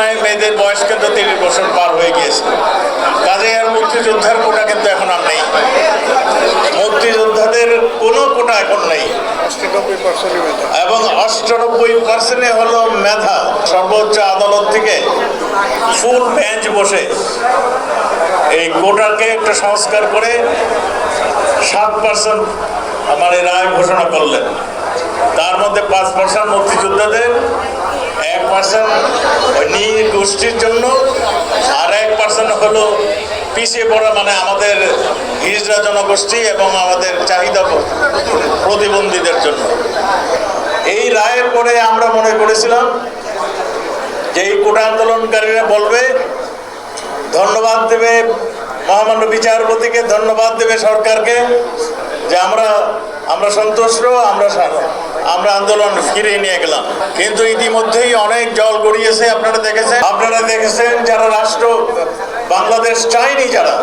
সময় মেয়েদের বয়স কিন্তু তিরিশ বছর পার হয়ে গিয়েছে। কাজে আর মুক্তিযোদ্ধার কোটা কিন্তু এখন আর নেই। মুক্তিযোদ্ধাদের কোনো কোটা এখন নেই। এবং অষ্টানব্বই পার্সেন্টে হলো মেধা, সর্বোচ্চ আদালত থেকে ফুল বেঞ্চ বসে এই কোটাকে একটা সংস্কার করে সাত পার্সেন্ট মানে রায় ঘোষণা করলেন। তার মধ্যে পাঁচ পার্সেন্ট মুক্তিযোদ্ধাদের, এক পার্সেন্ট নিয়ে গোষ্ঠীর জন্য আর এক পার্সেন্ট হলো পিছিয়ে পড়া মানে আমাদের হিজরা জনগোষ্ঠী এবং আমাদের চাহিদা প্রতিবন্ধীদের জন্য। এই রায়ের পরে আমরা মনে করেছিলাম যে এই কোটা আন্দোলনকারীরা বলবে, ধন্যবাদ দেবে মহামান্য বিচারপতিকে ধন্যবাদ দেবে সরকারকে যে আমরা আমরা সন্তুষ্ট, আমরা আমরা আন্দোলন ফিরিয়ে নিয়ে গেলাম। কিন্তু ইতিমধ্যেই অনেক জল গড়িয়েছে, আপনারা দেখেছেন? আপনারা দেখেছেন যারা রাষ্ট্র, বাংলাদেশ চায়নি যারা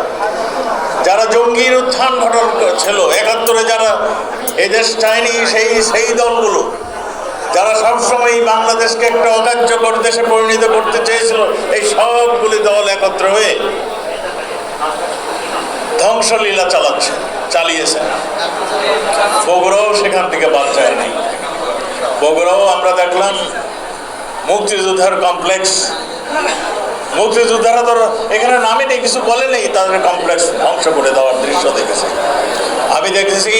যারা জঙ্গির উত্থান ঘটন ছিল। একাত্তরে যারা এদেশ দেশ চায়নি, সেই সেই দলগুলো, যারা সবসময় বাংলাদেশকে একটা অকার্যকর দেশে পরিণত করতে চেয়েছিল, এই সবগুলি দল একত্র হয়ে ধ্বংসলীলা চালাচ্ছে, চালিয়েছে। বগুড়াও সেখান থেকে বাদ যায়নি। বগুড়াও আমরা দেখলাম মুক্তিযোদ্ধার কমপ্লেক্স মুক্তিযোদ্ধারা ধর, এখানে নামে নেই, কিছু বলে নেই, তাদের কমপ্লেক্স ধ্বংস করে দেওয়ার দৃশ্য দেখেছে। আমি দেখেছি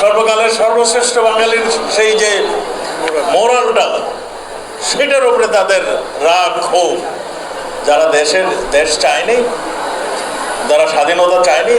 সর্বকালের সর্বশ্রেষ্ঠ বাঙালির সেই যে মোরালটা সেটার উপরে তাদের রাগ, ক্ষোভ, যারা দেশের, দেশ চায়নি যারা স্বাধীনতা চায়নি